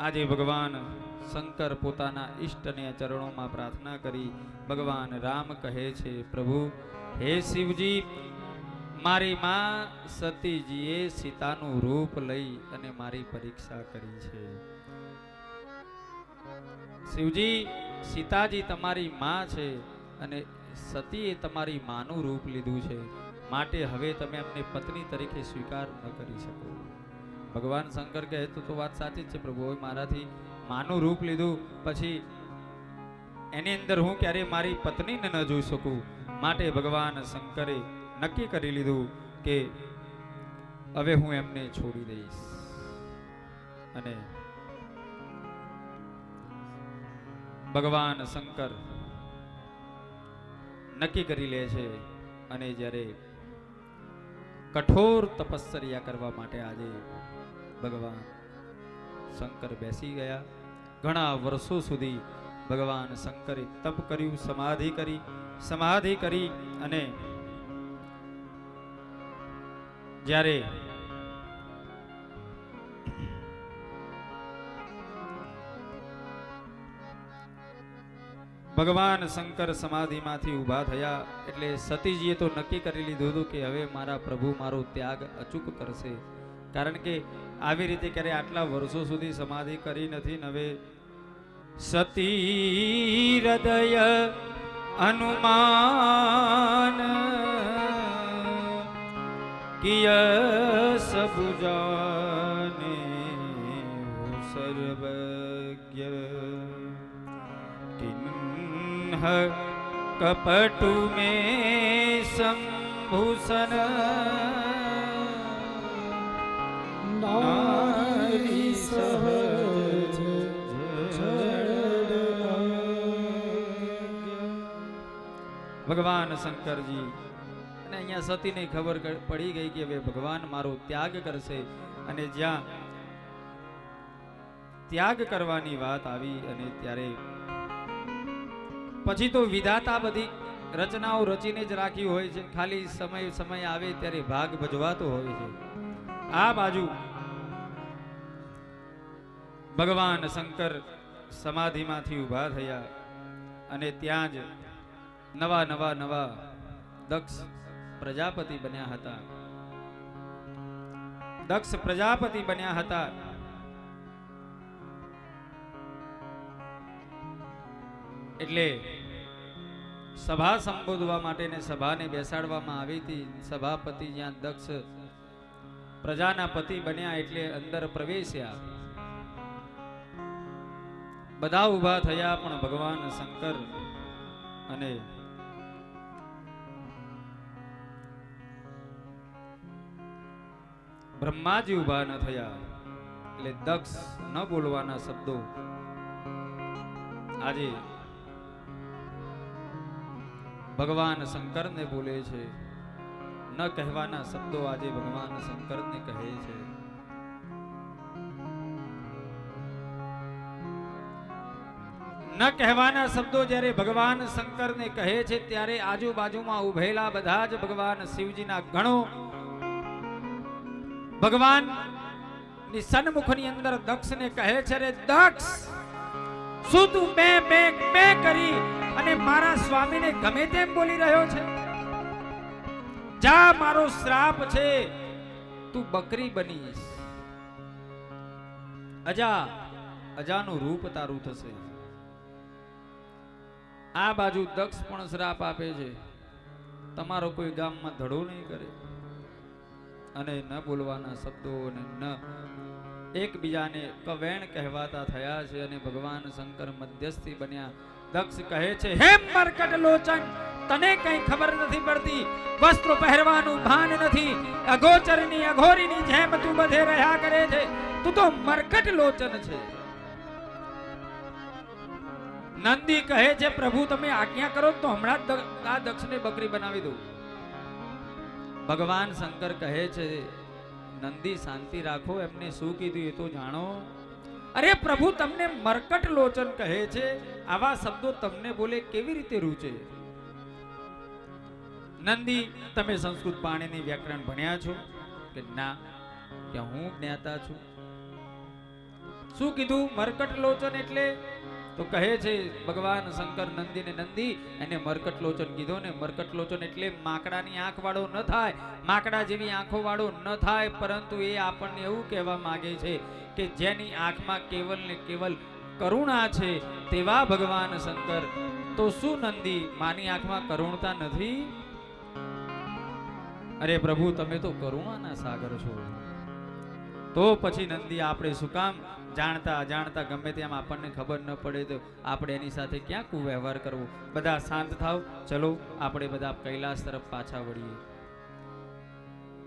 આજે ભગવાન શંકર પોતાના ઈષ્ટને ચરણોમાં પ્રાર્થના કરી ભગવાન રામ કહે છે, પ્રભુ, હે શિવજી, મારી માં સતીજીએ સીતાનું રૂપ લઈ અને મારી પરીક્ષા કરી છે. શિવજી, સીતાજી તમારી માં છે અને સતીએ તમારી માનું રૂપ લીધું છે. માટે હવે તમે એમને પત્ની તરીકે સ્વીકાર ન કરી શકો. ભગવાન શંકર કહે, તો વાત સાચી છે પ્રભુ મારાથી માનું રૂપ લીધું. પછી એની અંદર હું ક્યારેય મારી પત્નીને ન જોઈ શકું. માટે ભગવાન શંકરે નક્કી કરી લીધું કે, હવે હું એમને છોડી દઈશ. અને ભગવાન શંકર નક્કી કરી લે છે અને જ્યારે કઠોર તપશ્ચર્યા કરવા માટે આજે ભગવાન શંકર બેસી ગયા. ઘણા વર્ષો સુધી ભગવાન શંકરે તપ કર્યું, સમાધિ કરી સમાધિ કરી અને જ્યારે ભગવાન શંકર સમાધિમાંથી ઊભા થયા, એટલે સતીજીએ તો નક્કી કરી લીધું હતું કે હવે મારા પ્રભુ મારો ત્યાગ અચૂક કરશે. કારણ કે આવી રીતે ક્યારે આટલા વર્ષો સુધી સમાધિ કરી નથી નવે સતી હૃદય અનુમાન કિય સબુજાને સર્વજ્ઞ તિન્હ કપટુ મે સંભૂષણ ભગવાન શંકરજી. અને અહીંયા સતીને ખબર પડી ગઈ કે હવે ભગવાન મારો ત્યાગ કરશે. અને જ્યાં ત્યાગ કરવાની વાત આવી અને ત્યારે પછી તો વિધાતા બધી રચનાઓ રચીને જ રાખી હોય છે. ખાલી સમય સમય આવે ત્યારે ભાગ ભજવાતો હોય છે. આ બાજુ ભગવાન શંકર સમાધિમાંથી ઊભા થયા અને ત્યાં જ નવા નવા નવા દક્ષ પ્રજાપતિ બન્યા હતા. દક્ષ પ્રજાપતિ બન્યા હતા. એટલે સભા સંબોધવા માટે ને સભાને બેસાડવામાં આવી હતી. સભાપતિ જ્યાં દક્ષ પ્રજાના પતિ બન્યા એટલે અંદર પ્રવેશ્યા. બધા ઊભા થયા પણ ભગવાન શંકર અને બ્રહ્માજી ઊભા ન થયા. એટલે દક્ષ ન બોલવાના શબ્દો. આજે ભગવાન શંકરને બોલે છે. ન કહેવાના શબ્દો આજે ભગવાન શંકરને કહે છે. ન કહેવાના શબ્દો જ્યારે ભગવાન શંકરને કહે છે, ત્યારે આજુબાજુમાં ઉભેલા બધા જ ભગવાન શિવજીના ગણો ભગવાનની સન્મુખની અંદર દક્ષને કહે છે રે દક્ષ, શું તું બે બે બે કરી અને મારા સ્વામીને ગમે તેમ બોલી રહ્યો છે? જા, મારો શ્રાપ છે, તું બકરી બનીશ. અજા, અજાનું રૂપ તારું થશે. આ બાજુ દક્ષ પણ શ્રાપ આપે છે. તમારો કોઈ ગામમાં ધડો નહીં કરે. અને ન બોલવાના શબ્દો અને ન એકબીજાને કવેણ કહેવાતા થયા છે અને ભગવાન શંકર મધ્યસ્થી બન્યા. દક્ષ કહે છે, હે મરકટ લોચન, તને કઈ ખબર નથી પડતી. વસ્ત્રો પહેરવાનું ભાન નથી. અગોચરની અઘોરીની જેમ તું બધે રહ્યા કરે છે. તું તો મરકટ લોચન છે. નંદી કહે છે, પ્રભુ, તમે આજ્ઞા કરો તો હમણાં આ દક્ષને બકરી બનાવી દઉં. ભગવાન શંકર કહે છે, નંદી, શાંતિ રાખો, એમને શું કીધું એ તો જાણો. અરે પ્રભુ, તમને મરકટ લોચન કહે છે, આવા શબ્દો તમને બોલે કેવી રીતે રૂચે? નંદી, તમે સંસ્કૃત પાણીની વ્યાકરણ ભણ્યા છો? કે ના કે હું જ્ઞાતા છું. શું કીધું? મરકટ લોચન એટલે તો કહે છે, ભગવાન શંકર નંદીને નંદી, એને મરકટ લોચન કીધો ને મરકટ લોચન એટલે માકડાની આંખ વાળો ન થાય, માકડા જેવી આંખો વાળો ન થાય, પરંતુ એ આપણને એવું કહેવા માંગે છે કે જેની આંખમાં કેવલ ને કેવલ કરુણા છે, તેવા ભગવાન શંકર. તો શું નંદી, માની આંખમાં કરુણતા નથી? અરે પ્રભુ, તમે તો કરુણાના સાગર છો. તો પછી નંદી, આપણે શું કામ જાણતા અજાણતા ગમે તેમ આપણને ખબર ન પડે તો આપણે એની સાથે ક્યાં કુવ્યવહાર કરવો? બધા શાંત થાવ. ચલો, આપણે બધા કૈલાસ તરફ પાછા વળીએ.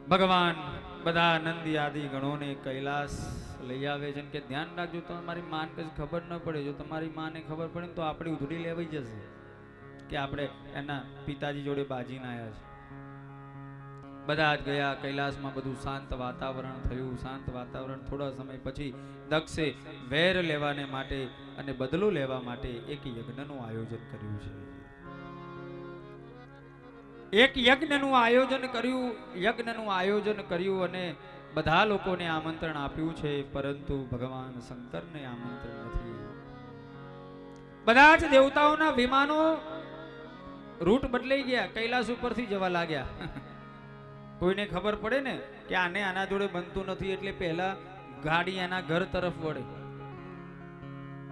ભગવાન બધા નંદી આદિ ગણોને કૈલાસ લઈ આવે છે. કે ધ્યાન રાખજો, તમારી માન કઈ ખબર ન પડે. જો તમારી માને ખબર પડે તો આપણી ઉધડી લેવાઈ જશે કે આપણે એના પિતાજી જોડે બાજીને આવ્યા છે. બધા જ ગયા, કૈલાસમાં બધું શાંત વાતાવરણ થયું. શાંત વાતાવરણ થોડા સમય પછી દક્ષે વેર લેવાને માટે અને બદલો લેવા માટે એક યજ્ઞનું આયોજન કર્યું છે. એક યજ્ઞનું આયોજન કર્યું, યજ્ઞનું આયોજન કર્યું અને બધા લોકોને આમંત્રણ આપ્યું છે, પરંતુ ભગવાન શંકરને આમંત્રણ નથી. બધા જ દેવતાઓના વિમાનો રૂટ બદલાઈ ગયા, કૈલાસ ઉપરથી જવા લાગ્યા. કોઈને ખબર પડે ને કે આને આના જોડે બનતું નથી એટલે પહેલા ગાડી એના ઘર તરફ વળે.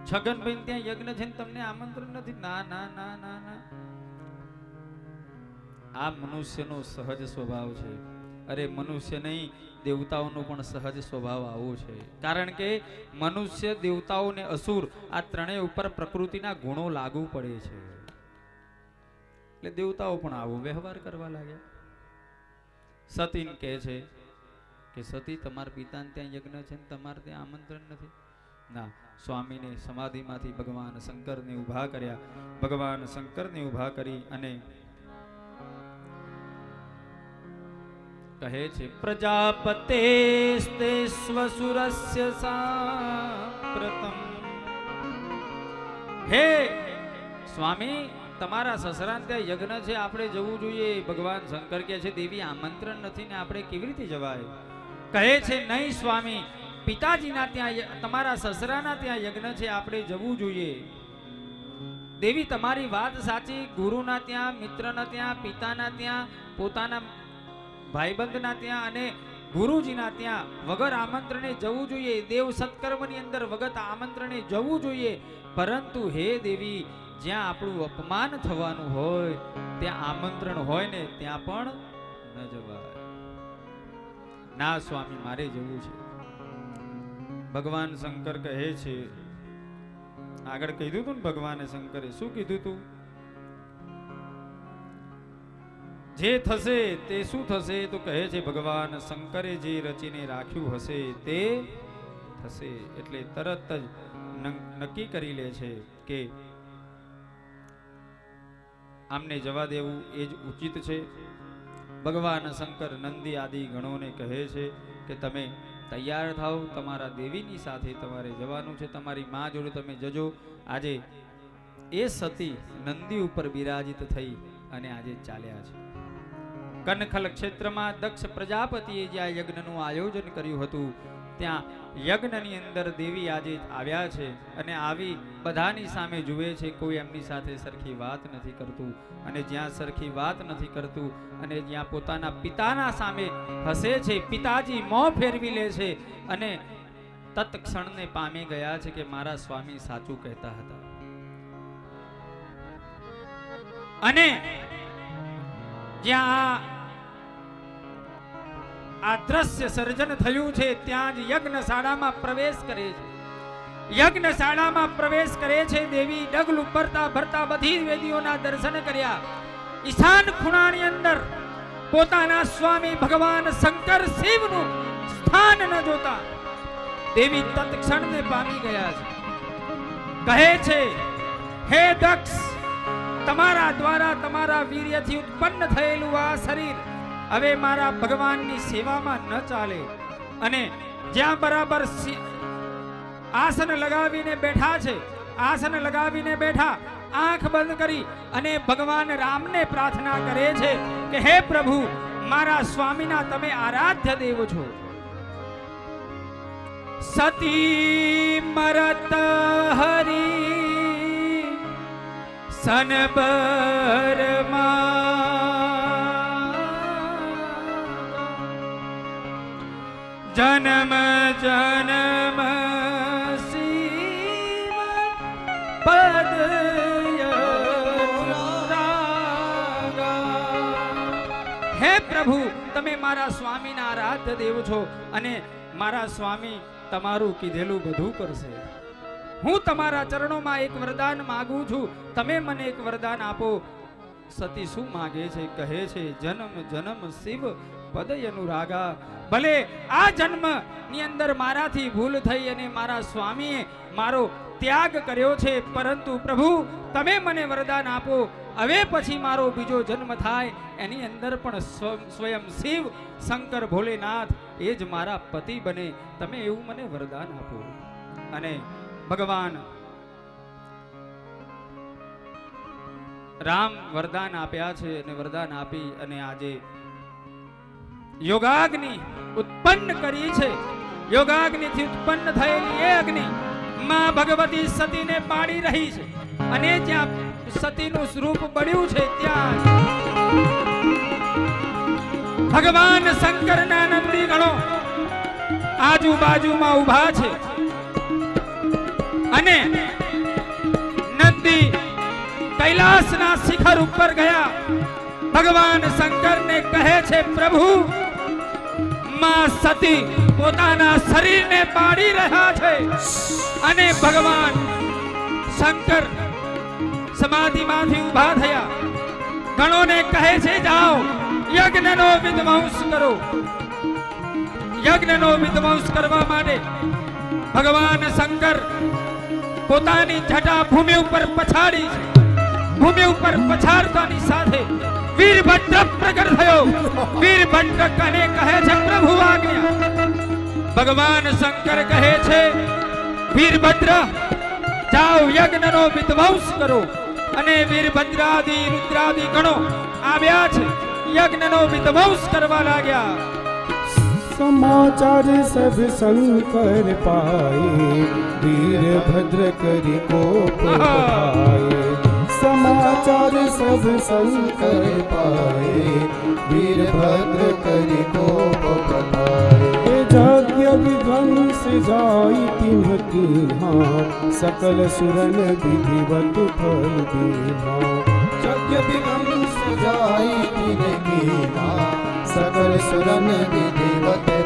છગનભાઈ ત્યાં યજ્ઞ છે તમને આમંત્રણ નથી? ના ના ના ના ના. આ મનુષ્યનો સહજ સ્વભાવ છે. અરે મનુષ્ય નહીં, દેવતાઓનો પણ સહજ સ્વભાવ આવો છે. કારણ કે મનુષ્ય, દેવતાઓ ને અસુર આ ત્રણેય ઉપર પ્રકૃતિના ગુણો લાગુ પડે છે. એટલે દેવતાઓ પણ આવો વ્યવહાર કરવા લાગ્યા. સતીન કહે છે કે સતી તમારા પિતાને ત્યાં યજ્ઞ છે ને તમારે ત્યાં આમંત્રણ નથી? ના, સ્વામીને સમાધિમાંથી ભગવાન શંકરને ઊભા કર્યા. ભગવાન શંકરને ઊભા કરી અને કહે છે, પ્રજાપતે સ્વસુરસ્ય સાપ્રતમ. હે સ્વામી તમારા સસરાને ત્યાં યજ્ઞ છે, આપણે જવું જોઈએ. ભગવાન શંકર કહે છે, દેવી આમંત્રણ નથી ને આપણે કેવી રીતે જવાય? કહે છે, નહીં સ્વામી, પિતાજીના ત્યાં તમારા સસરાના ત્યાં યજ્ઞ છે, આપણે જવું જોઈએ. દેવી, તમારી વાત સાચી. ગુરુના ત્યાં, મિત્રના ત્યાં, પિતાના ત્યાં, પોતાના ભાઈબંધના ત્યાં અને ગુરુજીના ત્યાં વગર આમંત્રણે જવું જોઈએ. દેવ સત્કર્મની અંદર વગર આમંત્રણે જવું જોઈએ. પરંતુ હે દેવી જ્યાં આપણું અપમાન થવાનું હોય, ત્યાં આમંત્રણ હોય ને, ત્યાં પણ ન જવાય. ના, સ્વામી, મારે જવું છે. ભગવાન શંકર કહે છે, આગળ કીધું તું ને ભગવાને શંકરે, શું કીધું તું? જે થશે તે શું થશે? તો કહે છે, ભગવાન શંકરે જે રચીને રાખ્યું હશે તે થશે. એટલે તરત જ નક્કી કરી લે છે કે આમને જવા દેવું એ જ ઉચિત છે. ભગવાન શંકર નંદી આદિ ગણોને કહે છે કે તમે તૈયાર થાઓ, તમારા દેવીની સાથે તમારે જવાનું છે, તમારી મા જોડે તમે જજો. આજે એ સતી નંદી ઉપર બિરાજિત થઈ અને આજે ચાલ્યા છે. કનખલ ક્ષેત્રમાં દક્ષ પ્રજાપતિએ જ્યાં યજ્ઞનું આયોજન કર્યું હતું ત્યાં યજ્ઞની અંદર દેવી આજે આવ્યા છે અને આવી બધાની સામે જુએ છે, કોઈ એમની સાથે સરખી વાત નથી કરતું અને જ્યાં સરખી વાત નથી કરતું અને જ્યાં પોતાના પિતાના સામે હસે છે, પિતાજી મોં ફેરવી લે છે અને તત્ક્ષણને પામી ગયા છે કે મારા સ્વામી સાચું કહેતા હતા. અને જ્યાં આ દ્રશ્ય સર્જન થયું છે, ત્યાં જ યજ્ઞશાળામાં પ્રવેશ કરે છે. યજ્ઞશાળામાં પ્રવેશ કરે છે, દેવી ડગલું ભરતા ભરતા બધી વેદીઓના દર્શન કર્યા. ઈશાન ખૂણાની અંદર પોતાના સ્વામી ભગવાન શંકર શિવનું સ્થાન ન જોતા દેવી તત્ક્ષણને પામી ગયા છે. કહે છે, હે દક્ષ, તમારા દ્વારા તમારા વીર્યથી ઉત્પન્ન થયેલું આ શરીર હવે મારા ભગવાનની સેવામાં ન ચાલે. અને જ્યાં બરાબર આસન લગાવીને બેઠા છે, આસન લગાવીને બેઠા, આંખ બંધ કરી અને ભગવાન રામને પ્રાર્થના કરે છે કે, હે પ્રભુ, મારા સ્વામીના તમે આરાધ્ય દેવ છો. સતી મરત હરી સનબરમાં જન્મ જન્મ પદય હે પ્રભુ, તમે મારા સ્વામીના આરાધ્ય દેવ છો અને મારા સ્વામી તમારું કીધેલું બધું કરશે. હું તમારા ચરણોમાં એક વરદાન માગું છું. તમે મને એક વરદાન આપો. સતી શું માગે છે? કહે છે, જન્મ જન્મ શિવ, પદય અનુરાગા. ભલે આ જન્મની અંદર મારાથી ભૂલ થઈ અને મારા સ્વામીએ મારો ત્યાગ કર્યો છે, પરંતુ પ્રભુ, તમે મને વરદાન આપો. હવે પછી મારો બીજો જન્મ થાય, એની અંદર પણ સ્વયં શિવ શંકર ભોલેનાથ એ જ મારા પતિ બને. તમે એવું મને વરદાન આપો. અને ભગવાન રામ વરદાન આપ્યા છે અને વરદાન આપી અને આજે યોગાગ્નિ ઉત્પન્ન કરી છે. યોગાગ્નિથી ઉત્પન્ન થયેલી એ અગ્નિ માં ભગવતી સતીને પાડી રહી છે. અને જ્યાં સતીનું સ્વરૂપ બળ્યું છે ત્યાં ભગવાન શંકરના નંદી ગણો આજુબાજુમાં ઊભા છે. અને નંદી કૈલાસના શિખર ઉપર ગયા. ભગવાન શંકરને કહે છે, પ્રભુ માં સતી પોતાના શરીરને પાડી રહ્યા છે. અને ભગવાન શંકર સમાધિમાંથી ઊભા થયા. ગણોને કહે છે, જાઓ, યજ્ઞનો વિધ્વંસ કરો. યજ્ઞનો વિધ્વંસ કરવા માટે ભગવાન શંકર પોતાની જટા ભૂમિ ઉપર પછાડી ભૂમિ ઉપર પછાડતાની સાથે વીરભદ્ર પ્રગટ થયો વીરભદ્ર કને કહે છે પ્રભુ આજ્ઞા ભગવાન શંકર કહે છે વીરભદ્ર જાઓ યજ્ઞનો વિધ્વંસ કરો અને વીરભદ્રાદિ રુદ્રાદિ ગણો આવ્યા છે યજ્ઞનો વિધ્વંસ કરવા લાગ્યા समाचार सब शंकर पाए वीरभद्र करि कोप पाए समाचार सब शंकर पाए वीरभद्र करि पाए यज्ञ विध्वंस जाई तिन्ह कीन्हा सकल सुरन विधिवत फल दीन्हा यज्ञ विध्वंस जाई तिन्ह कीन्हा सकल सुरन विधिवत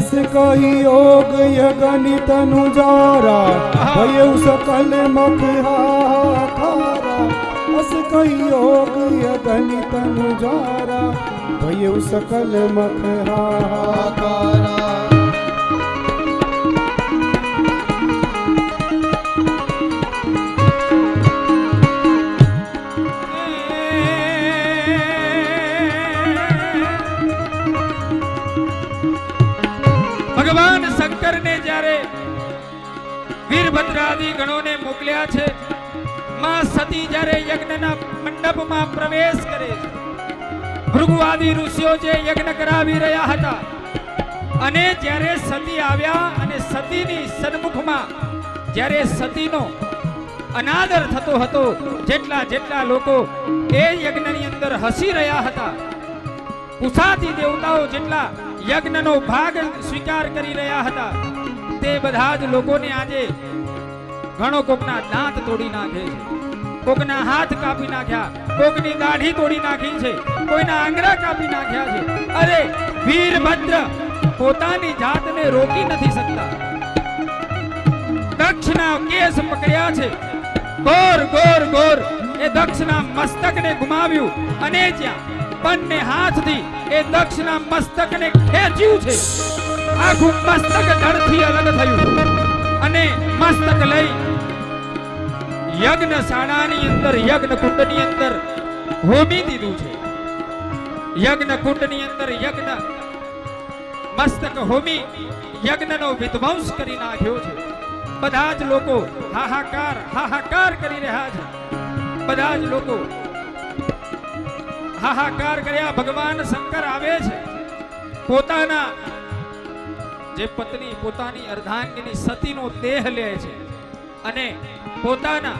એસ કહી યોગ યજ્ઞ તનુ જારા. ભયુ સકલ મખા ખારા અસ કહી યોગ યજ્ઞ તનુ જારા. ભયુ સકલ મખા ખારા વીરભદ્રાદિ ગણોને મોકલ્યા છે. માં સતી જ્યારે યજ્ઞના મંડપમાં પ્રવેશ કરે છે, ભૃગુવાદી ઋષિઓ જે યજ્ઞ કરાવી રહ્યા હતા, અને જ્યારે સતી આવ્યા અને સતીની સન્મુખમાં જ્યારે સતીનો અનાદર થતો હતો, જેટલા જેટલા લોકો એ યજ્ઞની અંદર હસી રહ્યા હતા ઉષાથી દેવતાઓ જેટલા યજ્ઞનો ભાગ સ્વીકાર કરી રહ્યા હતા, તે બધા જ લોકોને આજે ઘણો કોકના દાંત તોડી નાખે છે. કોકના હાથ કાપી નાખ્યા, કોકની દાઢી તોડી નાખી છે, કોઈના આંગળા કાપી નાખ્યા છે. અરે, વીરભદ્ર, પોતાની જાતને રોકી નથી શકતા. દક્ષના કેસ પકડ્યા છે. ગોર ગોર ગોર, એ દક્ષના મસ્તકને ગુમાવ્યું અને જ્યાં બંને હાથથી એ દક્ષના મસ્તકને ખેંચ્યું છે. આખું મસ્તક ધડથી અલગ થયું. અને મસ્તક લઈ યજ્ઞ શાળાની અંદર યજ્ઞ કુંડની અંદર હોમી દીધું છે. યજ્ઞ કુંડની અંદર યજ્ઞ મસ્તક હોમી યજ્ઞનો વિધ્વંસ કરી નાખ્યો છે. બધા જ લોકો હાહાકાર હાહાકાર કરી રહ્યા છે. બધા જ લોકો હાહાકાર કર્યા, ભગવાન શંકર આવે છે. પોતાના જે પત્ની, પોતાની અર્ધાંગીની સતીનો દેહ લે છે. અને પોતાના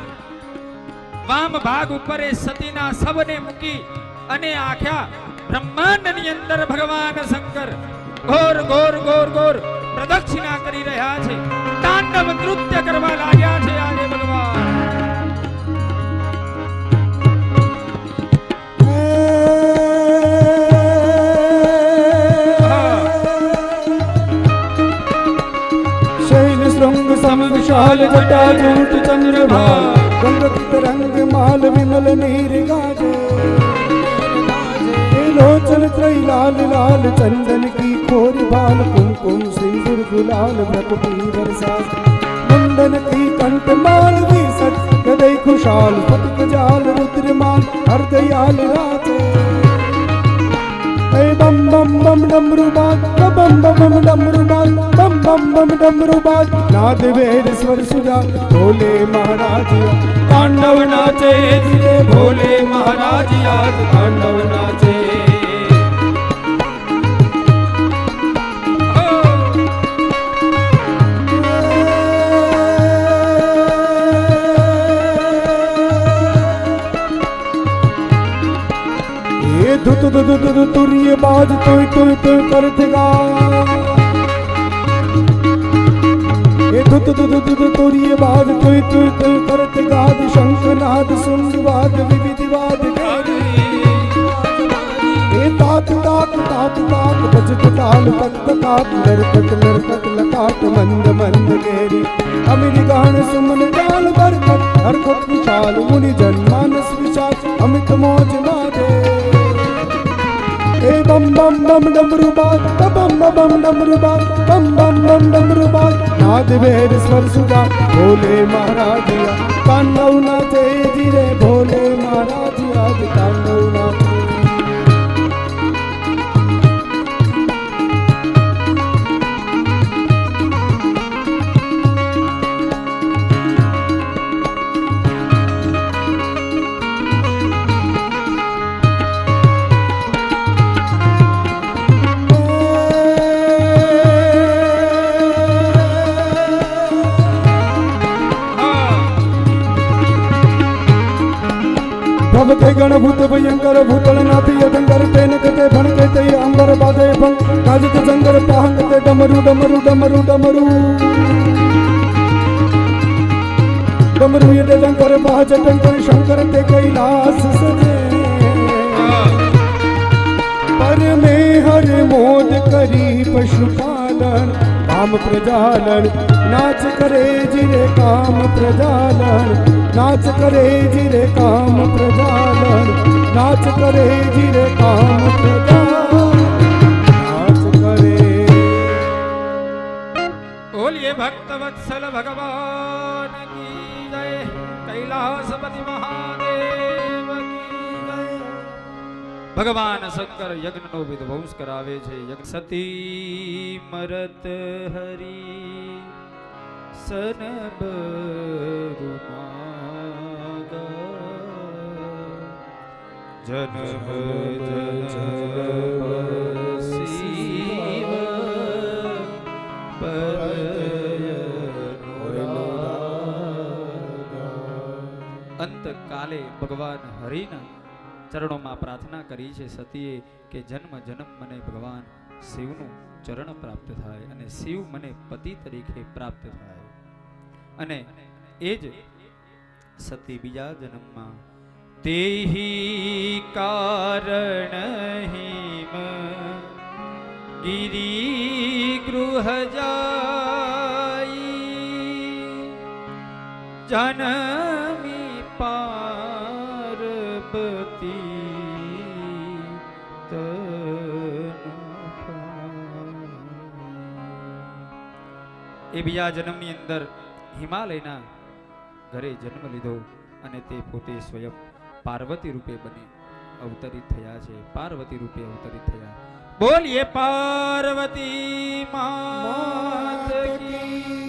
વામ ભાગ ઉપર સતીના શવને મૂકી અને આખ્યા બ્રહ્માંડની અંદર ભગવાન શંકર ઘોર ઘોર ઘોર ઘોર પ્રદક્ષિણા કરી રહ્યા છે. તાંડવ નૃત્ય કરવા લાગ્યા છે આજે ભગવાન. વિશાલ જટા જૂટ ચંદ્રભા ગંગતિ તરંગ માલ વિમલ નીર ગાજ લોચન ત્રય લાલ લાલ ચંદન કી ખોર બાલ કુમકુમ સિંદુર ગુલાલ ભ્રક પીવર સાસ ચંદન કી કંઠ માલ વિસત હૃદય ખુશાલ ફટક જાલ રુદ્ર માલ હર દયાલ રાતે બમ બમ બમ ડમરુ બાગ બમ બમ બમ ડમરુ બાગ બમ બમ ડમરુ બાજ નાદ વેર સ્વર સુજા ભોલે મહારાજ તાંડવ નાચે ભોલે મહારાજ યાદ તાંડવ નાચે ધુત ધુત ધુત તુર્ય બાજ તોય તોય તોય કરત ગા તોરીએ બાદ કોઈ કોઈ કોઈ કરત ગાદ શંખનાદ સુંદવાદ વિવિધવાદ એ તાત તાત તાત તાત ભજત તાલ તક્ત તાત લરતક લરતક લકાટ મંદ મંદ કેરી અમિર ગાણ સુમન ગાલ બરકત હરખત વિશાલ મુનિ જન્માનસ વિશાલ અમિત મોજ મારે એ બમ બમ બમ ડમરુ બાદ બમ બમ ડમરુ બાદ બમ બમ બમ ડમરુ બાદ નાદ વેર સ્વરસુદા ભોલે મહારાજિયા કાનવ નાચે જીરે, ભોલે મહારાજિયા કાનવ ભૂત ભય ગણ ભયંકર ભૂતળ અદંગર તેન કતે ભણ તે અંબર બાધે ભંગ કાજિત જંગર પાહંગ તે ડમરુ ડમરુ ડમરુ ડમરુ. ડમરુ યે જંકર પાહજ ટંકર શંકર તે કૈલાસ સજે. પર મે હર મોદ કરી પશુપાલન કામ પ્રજાલન નાચ કરે જીરે કામ પ્રજાલન નાચ કરે જીરે કામ પ્રજાલન નાચ કરે જીરે કામ પ્રજાલન નાચ કરે બોલીએ ભક્ત વત્સલ ભગવાન કી જય. કૈલાસપતિ મહાદેવ ભગવાન શંકર યજ્ઞનો વિધ્વંસ કરાવે છે. યજ્ઞ સતી મરત હરી સનબ જન જન્મ શિવ. અંત કાલે ભગવાન હરિના ચરણોમાં પ્રાર્થના કરી છે સતીએ કે જન્મ જન્મ મને ભગવાન શિવનું ચરણ પ્રાપ્ત થાય અને શિવ મને પતિ તરીકે પ્રાપ્ત થાય. અને એ જ સતી બીજા જન્મમાં. તેહી કારણ હિમ ગિરી ગૃહ જાય. જનમી બીજા જન્મની અંદર હિમાલયના ઘરે જન્મ લીધો અને તે પોતે સ્વયં પાર્વતી રૂપે બની અવતરિત થયા છે. પાર્વતી રૂપે અવતરિત થયા. બોલીએ, પાર્વતી માત કી